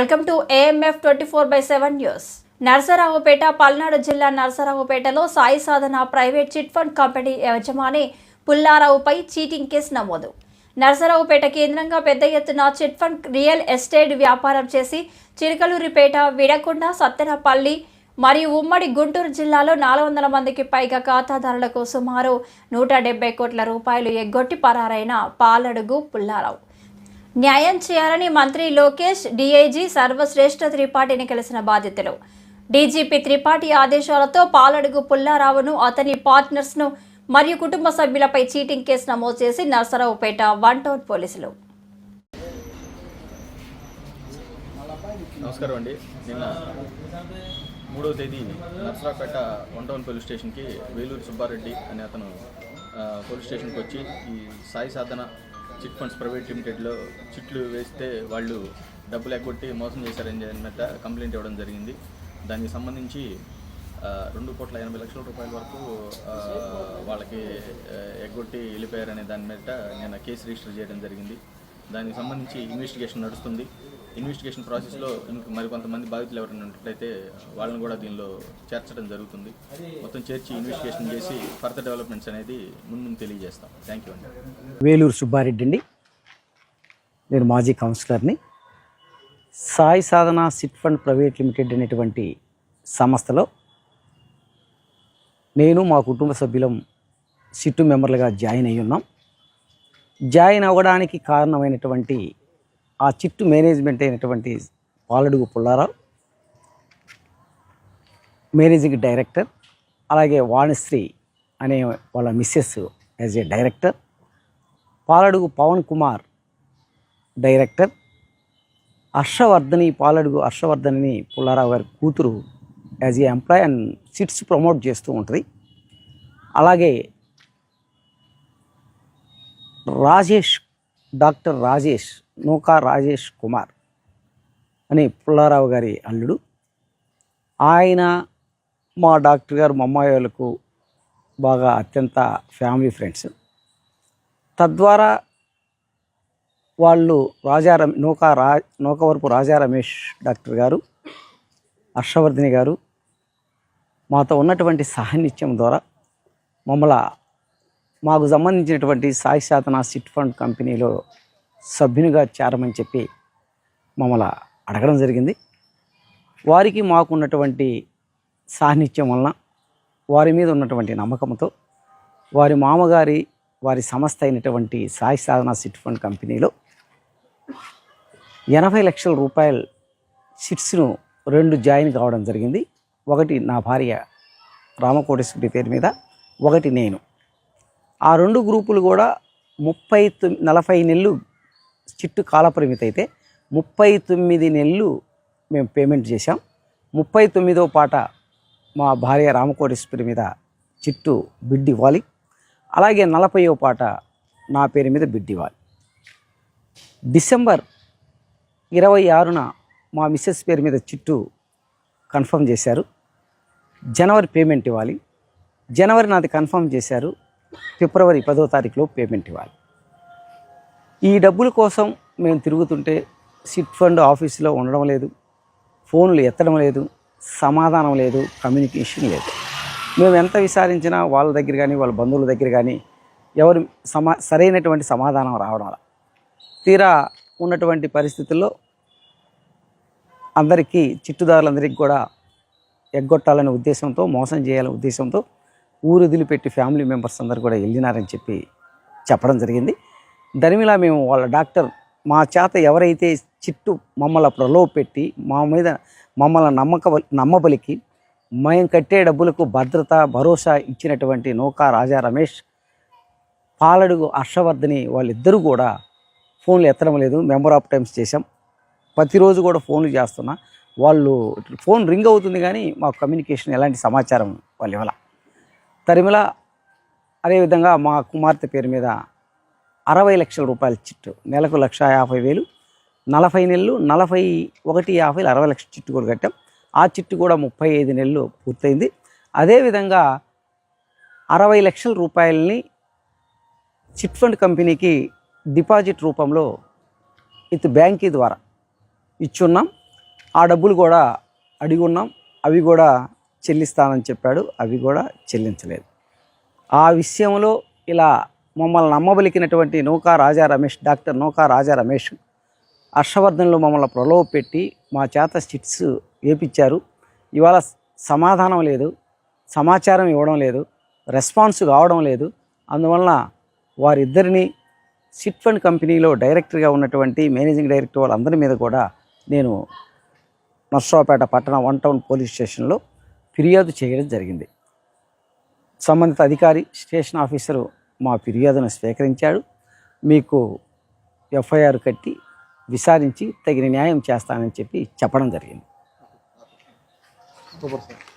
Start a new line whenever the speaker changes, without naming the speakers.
Welcome to AMF twenty four by seven news Narasaraopet Palnadu జిల్లా నరసరావుపేటలో Sai Sadhana private chit fund company యజమాని పుల్లారావుపై cheating case నమోదు. నరసరావుపేట కేంద్రంగా పెద్ద ఎత్తున చిట్ ఫండ్ రియల్ ఎస్టేట్ వ్యాపారం చేసి చిరకలూరిపేట విడకొండ సత్తెనపల్లి మరియు ఉమ్మడి గుంటూరు జిల్లాలో నాలుగు వందల మందికి పైగా ఖాతాదారులకు సుమారు నూట డెబ్బై కోట్ల రూపాయలు ఎగ్గొట్టి పరారైన పాలడుగు పుల్లారావు. న్యాయం చేయాలని మంత్రి లోకేష్ డీఐజీ సర్వశ్రేష్ఠ త్రిపాఠిని కలిసిన బాధితులు డీజీపీ త్రిపాఠి ఆదేశాలతో పాలడుగు పుల్లారావును అతని పార్ట్నర్స్ను మరియు కుటుంబ సభ్యులపై చీటింగ్ కేసు నమోదు చేసి నర్సరావుపేట వన్ టౌన్ పోలీసులు.
నమస్కారం అండి. నిన్న మూడవ తేదీ నర్సరావుపేట వన్ టౌన్ పోలీస్ స్టేషన్కి వేలూరు సుబ్బారెడ్డి అనే అతను పోలీస్ స్టేషన్కి వచ్చి ఈ Sai Sadhana chit funds private లిమిటెడ్లో చిట్లు వేస్తే వాళ్ళు డబ్బులు ఎగ్గొట్టి మోసం చేశారని అన్నట్టు కంప్లైంట్ ఇవ్వడం జరిగింది. దానికి సంబంధించి రెండు కోట్ల ఎనభై లక్షల రూపాయల వరకు వాళ్ళకి ఎగ్గొట్టి వెళ్ళిపోయారనే దాని మీద నేను కేసు రిజిస్టర్ చేయడం జరిగింది. దానికి సంబంధించి ఇన్వెస్టిగేషన్ నడుస్తుంది. ఇన్వెస్టిగేషన్ ప్రాసెస్లో ఇంకా మరికొంతమంది బాధితులు ఎవరైనా ఉన్నట్లయితే వాళ్ళని కూడా దీనిలో చేర్చడం జరుగుతుంది. మొత్తం చేర్చి ఇన్వెస్టిగేషన్ చేసి ఫర్దర్ డెవలప్మెంట్స్ అనేది ముందు ముందు తెలియజేస్తాం. థ్యాంక్ యూ అండి.
వేలూరు సుబ్బారెడ్డి అండి. నేను మాజీ కౌన్సిలర్ని. Sai Sadhana chit fund private limited అనేటువంటి సంస్థలో నేను మా కుటుంబ సభ్యులం సిట్టు మెంబర్లుగా జాయిన్ అయ్యి ఉన్నాం జాయిన్ అవ్వడానికి కారణమైనటువంటి ఆ చిట్టు మేనేజ్మెంట్ అయినటువంటి పాలడుగు పుల్లారావు మేనేజింగ్ డైరెక్టర్ అలాగే వాణిశ్రీ అనే వాళ్ళ Mrs as a director Paladugu Pavan Kumar director Harshavardhani Paladugu Harshavardhani Pullarao గారి కూతురు as a employee and chits promote చేస్తూ ఉంటుంది. అలాగే రాజేష్ డాక్టర్ రాజేష్ నూకా రాజేష్ కుమార్ అని పుల్లారావు గారి అల్లుడు. ఆయన మా డాక్టర్ గారు మా అమ్మాయి వాళ్ళకు బాగా అత్యంత ఫ్యామిలీ ఫ్రెండ్స్ తద్వారా వాళ్ళు రాజా రమ్ నూకా రా నూకవరపు రాజా రమేష్ డాక్టర్ గారు హర్షవర్ధిని గారు మాతో ఉన్నటువంటి సాన్నిధ్యం ద్వారా మమ్మల మాకు సంబంధించినటువంటి సాయి సాధన సిట్ ఫండ్ కంపెనీలో సభ్యునిగా చేరమని చెప్పి మమ్మల్ని అడగడం జరిగింది. వారికి మాకు ఉన్నటువంటి సాన్నిధ్యం వలన వారి మీద ఉన్నటువంటి నమ్మకంతో వారి మామగారి వారి సంస్థ అయినటువంటి సాయి సాధన సిట్ ఫండ్ కంపెనీలో ఎనభై లక్షల రూపాయల సిట్స్ను రెండు జాయిన్ కావడం జరిగింది. ఒకటి నా భార్య రామకోటేశ్వరి పేరు మీద ఒకటి నేను. ఆ రెండు గ్రూపులు కూడా ముప్పై తొమ్మిది నలభై నెలలు చిట్టు కాలపరిమితి అయితే ముప్పై తొమ్మిది నెలలు మేము పేమెంట్ చేశాం. ముప్పై తొమ్మిదో పాట మా భార్య రామకోటేశ్వరి మీద చిట్టు బిడ్డి ఇవ్వాలి. అలాగే నలభైవ పాట నా పేరు మీద బిడ్డి ఇవ్వాలి. డిసెంబర్ ఇరవై ఆరున మా మిస్సెస్ పేరు మీద చిట్టు కన్ఫర్మ్ చేశారు. జనవరి పేమెంట్ ఇవ్వాలి. జనవరి నాది కన్ఫర్మ్ చేశారు. ఫిబ్రవరి పదో తారీఖులో పేమెంట్ ఇవ్వాలి. ఈ డబ్బుల కోసం మేము తిరుగుతుంటే సిట్ ఫండ్ ఆఫీసులో ఉండడం లేదు ఫోన్లు ఎత్తడం లేదు సమాధానం లేదు కమ్యూనికేషన్ లేదు. మేము ఎంత విచారించినా వాళ్ళ దగ్గర కానీ వాళ్ళ బంధువుల దగ్గర కానీ ఎవరు సమా సరైనటువంటి సమాధానం రావడం అలా. తీరా ఉన్నటువంటి పరిస్థితుల్లో అందరికీ చిట్టుదారులందరికీ కూడా ఎగ్గొట్టాలనే ఉద్దేశంతో మోసం చేయాలనే ఉద్దేశంతో ఊరు వదిలిపెట్టి ఫ్యామిలీ మెంబర్స్ అందరు కూడా వెళ్ళినారని చెప్పి చెప్పడం జరిగింది. దరిమిలా మేము వాళ్ళ డాక్టర్ మా చేత ఎవరైతే చిట్టు మమ్మల్ని ప్రలోభ పెట్టి మా మీద మమ్మల్ని నమ్మక నమ్మబలికి మేము కట్టే డబ్బులకు భద్రత భరోసా ఇచ్చినటువంటి నౌకా రాజా రమేష్ పాలడుగు హర్షవర్ధని వాళ్ళిద్దరూ కూడా ఫోన్లు ఎత్తడం లేదు. మెంబర్ ఆఫ్ టైమ్స్ చేశాం. ప్రతిరోజు కూడా ఫోన్లు చేస్తున్నా. వాళ్ళు ఫోన్ రింగ్ అవుతుంది కానీ మాకు కమ్యూనికేషన్ ఎలాంటి సమాచారం వాళ్ళు ఇవ్వాలి తరిమిల అదేవిధంగా మా కుమార్తె పేరు మీద అరవై లక్షల రూపాయల చిట్టు. నెలకు లక్ష యాభై వేలు నలభై నెలలు నలభై ఒకటి యాభైలు అరవై లక్షల చిట్టు కూడా కట్టాం. ఆ చిట్టు కూడా ముప్పై ఐదు నెలలు పూర్తయింది. అదేవిధంగా అరవై లక్షల రూపాయలని చిట్ ఫండ్ కంపెనీకి డిపాజిట్ రూపంలో ఇది బ్యాంకీ ద్వారా ఇచ్చున్నాం. ఆ డబ్బులు కూడా అడిగి ఉన్నాం. అవి కూడా చెల్లిస్తానని చెప్పాడు. అవి కూడా చెల్లించలేదు. ఆ విషయంలో ఇలా మమ్మల్ని నమ్మబలికినటువంటి నౌకా రాజా రమేష్ డాక్టర్ నౌకా రాజా రమేష్ హర్షవర్ధన్లో మమ్మల్ని ప్రలోభ పెట్టి మా చేత స్టిట్స్ వేపించారు. ఇవాళ సమాధానం లేదు సమాచారం ఇవ్వడం లేదు రెస్పాన్స్ కావడం లేదు. అందువలన వారిద్దరిని సిట్ ఫండ్ కంపెనీలో డైరెక్టర్గా ఉన్నటువంటి మేనేజింగ్ డైరెక్టర్ వాళ్ళందరి మీద కూడా నేను నర్సరావుపేట పట్టణ వన్ టౌన్ పోలీస్ స్టేషన్లో ఫిర్యాదు చేయడం జరిగింది. సంబంధిత అధికారి స్టేషన్ ఆఫీసరు మా ఫిర్యాదును స్వీకరించాడు. మీకు ఎఫ్ఐఆర్ కట్టి విచారించి తగిన న్యాయం చేస్తానని చెప్పి చెప్పడం జరిగింది.
సార్